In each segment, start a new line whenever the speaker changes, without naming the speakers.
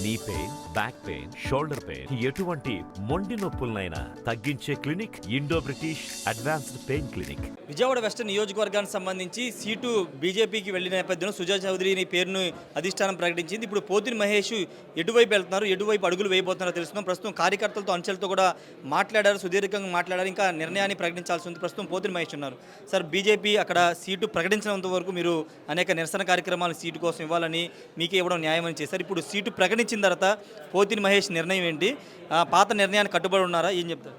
నీ pain back pain shoulder pain ఎటువంటి మొండి నొప్పులనైనా తగ్గించే clinic Indo British advanced pain clinic.
Vijayawada west నియోజకవర్గానికి సంబంధించి సీటు బీజేపీకి వెళ్ళిన నేపథ్యంలో సుజా చౌదరిని పేరును అధిష్టానం ప్రకటించింది. ఇప్పుడు పోతిని మహేష్ ఎటువైపు వెళ్తున్నారు? ఎటువైపు అడుగులు వేయబోతున్నారో తెలుస్తున్నాం. ప్రస్తుతం కార్యకర్తలతో అంచెలతో కూడా మాట్లాడారు సుదీర్ఘంగా మాట్లాడారు ఇంకా నిర్ణయాన్ని ప్రకటించాల్సి ఉంది. ప్రస్తుతం పోతిని మహేష్ ఉన్నారు. సార్ బీజేపీ అక్కడ సీటు ప్రకటించినంత వరకు మీరు అనేక నిరసన కార్యక్రమాలు సీటు కోసం ఇవ్వాలని మీకే ఇవ్వడం న్యాయమని చేశారు. ఇప్పుడు సీటు ప్రకటించిన తర్వాత పోతిని మహేష్ నిర్ణయం ఏంటి? పాత నిర్ణయానికి కట్టుబడి ఉన్నారా? ఏం చెప్తారు?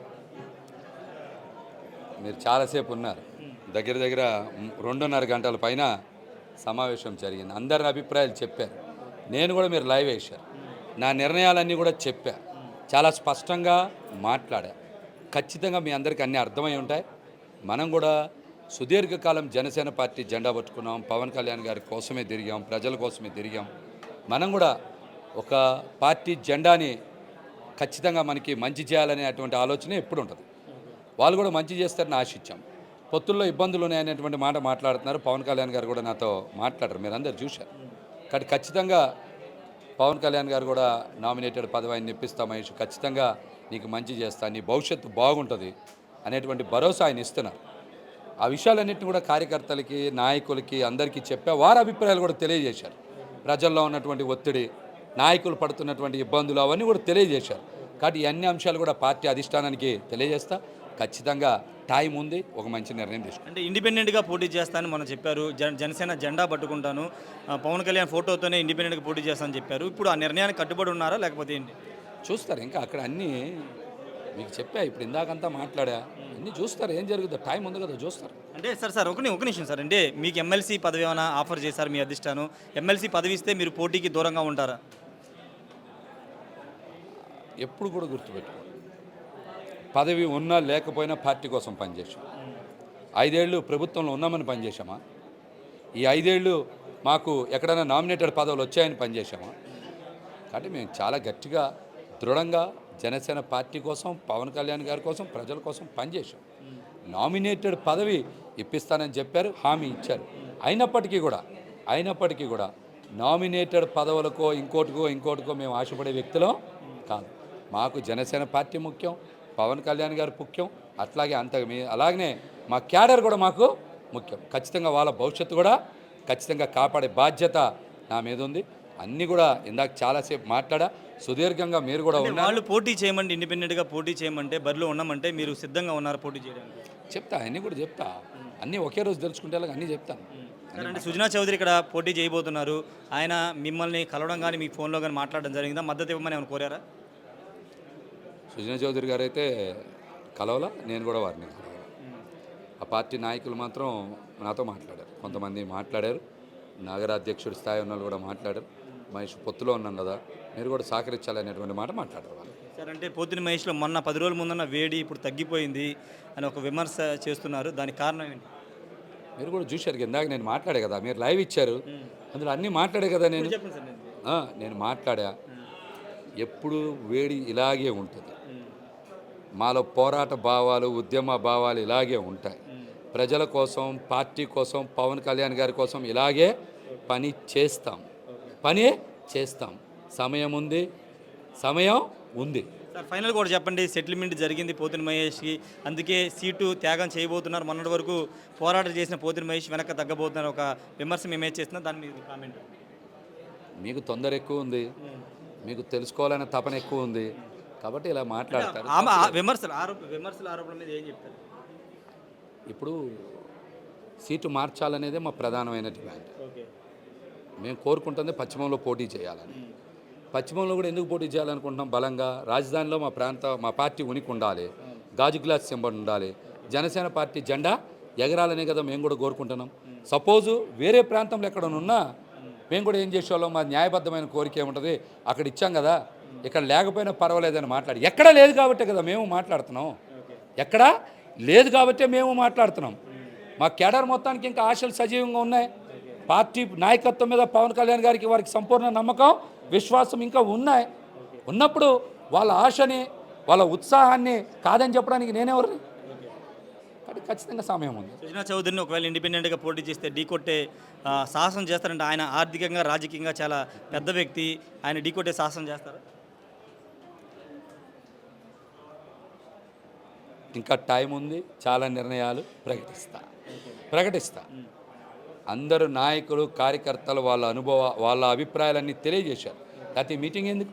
మీరు చాలాసేపు ఉన్నారు. దగ్గర దగ్గర రెండున్నర గంటల పైన సమావేశం జరిగింది. అందరి అభిప్రాయాలు చెప్పారు. నేను కూడా మీరు లైవ్ వేశారు. నా నిర్ణయాలన్నీ కూడా చెప్పా. చాలా స్పష్టంగా మాట్లాడా. ఖచ్చితంగా మీ అందరికీ అన్నీ అర్థమై ఉంటాయి. మనం కూడా సుదీర్ఘకాలం జనసేన పార్టీ జెండా పట్టుకున్నాం. పవన్ కళ్యాణ్ గారి కోసమే తిరిగాం. ప్రజల కోసమే తిరిగాం. మనం కూడా ఒక పార్టీ జెండాని ఖచ్చితంగా మనకి మంచి చేయాలనే అటువంటి ఆలోచన ఎప్పుడు ఉంటుంది వాళ్ళు కూడా మంచి చేస్తారని ఆశించాం. పొత్తుల్లో ఇబ్బందులు ఉన్నాయనేటువంటి మాట మాట్లాడుతున్నారు. పవన్ కళ్యాణ్ గారు కూడా నాతో మాట్లాడరు. మీరు అందరు చూశారు. కాబట్టి ఖచ్చితంగా పవన్ కళ్యాణ్ గారు కూడా నామినేటెడ్ పదవి ఆయన ఇప్పిస్తా మహేష్ ఖచ్చితంగా నీకు మంచి చేస్తా నీ భవిష్యత్తు బాగుంటుంది అనేటువంటి భరోసా ఆయన ఇస్తున్నారు. ఆ విషయాలన్నింటినీ కూడా కార్యకర్తలకి నాయకులకి అందరికీ చెప్పా వారి అభిప్రాయాలు కూడా తెలియజేశారు. ప్రజల్లో ఉన్నటువంటి ఒత్తిడి నాయకులు పడుతున్నటువంటి ఇబ్బందులు అవన్నీ కూడా తెలియజేశారు. కాబట్టి ఈ అన్ని అంశాలు కూడా పార్టీ అధిష్టానానికి తెలియజేస్తా. ఖచ్చితంగా టైం ఉంది ఒక మంచి నిర్ణయం తీసుకుంటాం.
అంటే ఇండిపెండెంట్గా పోటీ చేస్తానని మనం చెప్పారు. జన జనసేన జెండా పట్టుకుంటాను. పవన్ కళ్యాణ్ ఫోటోతోనే ఇండిపెండెంట్గా పోటీ చేస్తానని చెప్పారు. ఇప్పుడు ఆ నిర్ణయానికి కట్టుబడి ఉన్నారా లేకపోతే ఏంటి?
చూస్తారు ఇంకా అక్కడ అన్నీ మీకు చెప్పా ఇప్పుడు ఇందాకంతా మాట్లాడా అన్నీ చూస్తారు ఏం జరుగుతుందో టైం ఉంది కదా చూస్తారు.
అంటే సార్ సార్ ఒక ఒక నిమిషం సార్ అంటే మీకు ఎమ్మెల్సీ పదవి ఏమైనా ఆఫర్ చేశారు మీ అధిష్టానం? ఎమ్మెల్సీ పదవి ఇస్తే మీరు పోటీకి దూరంగా ఉంటారా?
ఎప్పుడు కూడా గుర్తుపెట్టుకో పదవి ఉన్నా లేకపోయినా పార్టీ కోసం పనిచేసాం ఐదేళ్ళు ప్రభుత్వంలో ఉన్నామని పనిచేసామా ఈ ఐదేళ్ళు మాకు ఎక్కడైనా నామినేటెడ్ పదవులు వచ్చాయని పనిచేసామా కాబట్టి మేము చాలా గట్టిగా దృఢంగా జనసేన పార్టీ కోసం పవన్ కళ్యాణ్ గారి కోసం ప్రజల కోసం పనిచేసాం నామినేటెడ్ పదవి ఇప్పిస్తానని చెప్పారు హామీ ఇచ్చారు. అయినప్పటికీ కూడా అయినప్పటికీ కూడా నామినేటెడ్ పదవులకో ఇంకోటికో ఇంకోటికో మేము ఆశపడే వ్యక్తులం కాదు. మాకు జనసేన పార్టీ ముఖ్యం పవన్ కళ్యాణ్ గారు ముఖ్యం అట్లాగే అంత మీ అలాగనే మా క్యాడర్ కూడా మాకు ముఖ్యం. ఖచ్చితంగా వాళ్ళ భవిష్యత్తు కూడా ఖచ్చితంగా కాపాడే బాధ్యత నా మీద ఉంది. అన్నీ కూడా ఇందాక చాలాసేపు మాట్లాడా సుదీర్ఘంగా మీరు కూడా ఉన్నారు.
వాళ్ళు పోటీ చేయమంటే ఇండిపెండెంట్గా పోటీ చేయమంటే బరిలో ఉన్నామంటే మీరు సిద్ధంగా ఉన్నారు పోటీ చేయడానికి?
చెప్తా అన్నీ కూడా చెప్తా. అన్నీ ఒకే రోజు తెలుసుకుంటే అన్నీ చెప్తాను.
అంటే సుజనా చౌదరి ఇక్కడ పోటీ చేయబోతున్నారు. ఆయన మిమ్మల్ని కలవడం కానీ మీ ఫోన్లో కానీ మాట్లాడడం జరిగిందా? మద్దతు ఇవ్వమని ఏమైనా కోరారా?
సుజనా చౌదరి గారు అయితే కలవలా? నేను కూడా వారిని ఆ పార్టీ నాయకులు మాత్రం నాతో మాట్లాడారు. కొంతమంది మాట్లాడారు. నగరాధ్యక్షుడి స్థాయి ఉన్న వాళ్ళు కూడా మాట్లాడారు. మహేష్ పొత్తులో ఉన్నాం కదా మీరు కూడా సహకరించాలనేటువంటి మాట మాట్లాడారు వాళ్ళు.
సార్ అంటే పోతిని మహేష్లో మొన్న పది రోజుల ముందున్న వేడి ఇప్పుడు తగ్గిపోయింది అని ఒక విమర్శ చేస్తున్నారు. దానికి కారణం ఏంటి?
మీరు కూడా చూశారు ఇందాక నేను మాట్లాడే కదా మీరు లైవ్ ఇచ్చారు. అందులో అన్నీ మాట్లాడే కదా నేను.
నేను.
మాట్లాడా? ఎప్పుడు వేడి ఇలాగే ఉంటుంది. మాలో పోరాట భావాలు ఉద్యమ భావాలు ఇలాగే ఉంటాయి. ప్రజల కోసం పార్టీ కోసం పవన్ కళ్యాణ్ గారి కోసం ఇలాగే పని చేస్తాం. పని చేస్తాం. సమయం ఉంది. సమయం ఉంది.
సార్ ఫైనల్ కూడా చెప్పండి. సెటిల్మెంట్ జరిగింది పోతిని మహేష్కి. అందుకే సీటు త్యాగం చేయబోతున్నారు. మొన్నటి వరకు పోరాటం చేసిన పోతిని మహేష్ వెనక్కి తగ్గబోతున్నారు. ఒక విమర్శ మేమే చేస్తున్నాం దాని మీద కామెంట్.
మీకు తొందర ఎక్కువ ఉంది. మీకు తెలుసుకోవాలనే తపన ఎక్కువ ఉంది. కాబట్టి ఇలా మాట్లాడతారు.
విమర్శలు ఆరోప విమర్శల ఆరోపణల మీద ఏం చెప్తారు?
ఇప్పుడు సీటు మార్చాలనేదే మా ప్రధానమైన డిమాండ్ మేము కోరుకుంటుంది పశ్చిమంలో పోటీ చేయాలని. పశ్చిమంలో కూడా ఎందుకు పోటీ చేయాలనుకుంటున్నాం? బలంగా రాజధానిలో మా ప్రాంత మా పార్టీ ఉనికి ఉండాలి. గాజు గ్లాస్ సింబల్ ఉండాలి. జనసేన పార్టీ జెండా ఎగరాలనే కదా మేము కూడా కోరుకుంటున్నాం. సపోజు వేరే ప్రాంతంలో ఎక్కడ ఉన్నా మేము కూడా ఏం చేసేవాళ్ళం? మా న్యాయబద్ధమైన కోరిక ఏముంటుంది? అక్కడ ఇచ్చాం కదా. ఇక్కడ లేకపోయినా పర్వాలేదని మాట్లాడి ఎక్కడ లేదు కాబట్టే కదా మేము మాట్లాడుతున్నాం. ఎక్కడ? లేదు కాబట్టే మేము మాట్లాడుతున్నాం. మా కేడర్ మొత్తానికి ఇంకా ఆశలు సజీవంగా ఉన్నాయి. పార్టీ నాయకత్వం మీద పవన్ కళ్యాణ్ గారికి వారికి సంపూర్ణ నమ్మకం విశ్వాసం ఇంకా ఉన్నాయి. ఉన్నప్పుడు వాళ్ళ ఆశని వాళ్ళ ఉత్సాహాన్ని కాదని చెప్పడానికి నేనెవరిని? కాబట్టి ఖచ్చితంగా సమయం ఉంది.
సుజనా చౌదరిని ఒకవేళ ఇండిపెండెంట్గా పోటీ చేస్తే ఢీకొట్టే సాహసం చేస్తారంటే ఆయన ఆర్థికంగా రాజకీయంగా చాలా పెద్ద వ్యక్తి. ఆయన ఢీకొట్టే సాహసం చేస్తారు?
ఇంకా టైం ఉంది చాలా నిర్ణయాలు ప్రకటిస్తా. ప్రకటిస్తా. అందరు నాయకులు కార్యకర్తలు వాళ్ళ అనుభవ వాళ్ళ అభిప్రాయాలన్నీ తెలియజేశారు. ప్రతి మీటింగ్ ఎందుకు?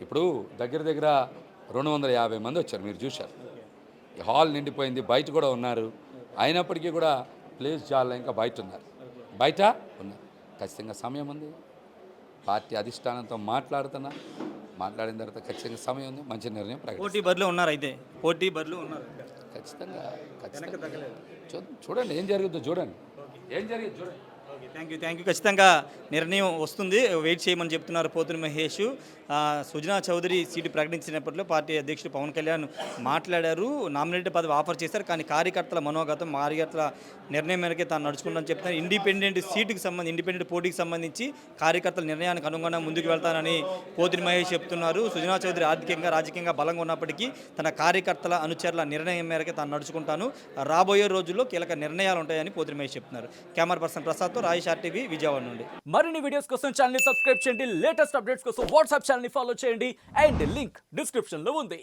ఇప్పుడు దగ్గర దగ్గర రెండు వందల యాభై మంది వచ్చారు మీరు చూశారు. ఈ హాల్ నిండిపోయింది బయట కూడా ఉన్నారు. అయినప్పటికీ కూడా ప్లేస్ చాలా ఇంకా బయట ఉన్నారు. బయట ఉన్నారు. ఖచ్చితంగా సమయం ఉంది. పార్టీ అధిష్టానంతో మాట్లాడుతున్నా. మాట్లాడిన తర్వాత ఖచ్చితంగా సమయం ఉంది మంచి నిర్ణయం
పోటీ బరిలో ఉన్నారు అయితే పోటీ బరిలో ఉన్నారు
ఖచ్చితంగా ఖచ్చితంగా. చూడండి ఏం జరుగుతుందో చూడండి. ఏం జరిగింది చూడండి.
థ్యాంక్ యూ థ్యాంక్ యూ ఖచ్చితంగా నిర్ణయం వస్తుంది. వెయిట్ చేయమని చెప్తున్నారు పోతుని మహేష్. సుజనా చౌదరి సీటు ప్రకటించినప్పట్లో పార్టీ అధ్యక్షుడు పవన్ కళ్యాణ్ మాట్లాడారు. నామినేటెడ్ పదవి ఆఫర్ చేశారు. కానీ కార్యకర్తల మనోగతం కార్యకర్తల నిర్ణయం మేరకే తాను నడుచుకుంటానని చెప్తున్నారు. ఇండిపెండెంట్ సీటుకి సంబంధించి ఇండిపెండెంట్ పోటీకి సంబంధించి కార్యకర్తల నిర్ణయానికి అనుగుణంగా ముందుకు వెళ్తానని పోతిని మహేష్ చెప్తున్నారు. సుజనా చౌదరి ఆర్థికంగా రాజకీయంగా బలంగా ఉన్నప్పటికీ తన కార్యకర్తల అనుచరుల నిర్ణయం మేరకే తాను నడుచుకుంటాను. రాబోయే రోజుల్లో కీలక నిర్ణయాలు ఉంటాయని పోతిని మహేష్ చెప్తున్నారు. కెమెరా పర్సన్ ప్రసాద్తో రాయేష్ ఆర్టీవీ విజయవాడ నుండి.
మరిన్ని వీడియోస్ కోసం ఛానల్ సబ్స్క్రైబ్ చేయండి. లేటెస్ట్ అప్డేట్స్ కోసం వాట్సాప్ ఛానల్ని ఫాలో చేయండి అండ్ లింక్ డిస్క్రిప్షన్లో ఉంది.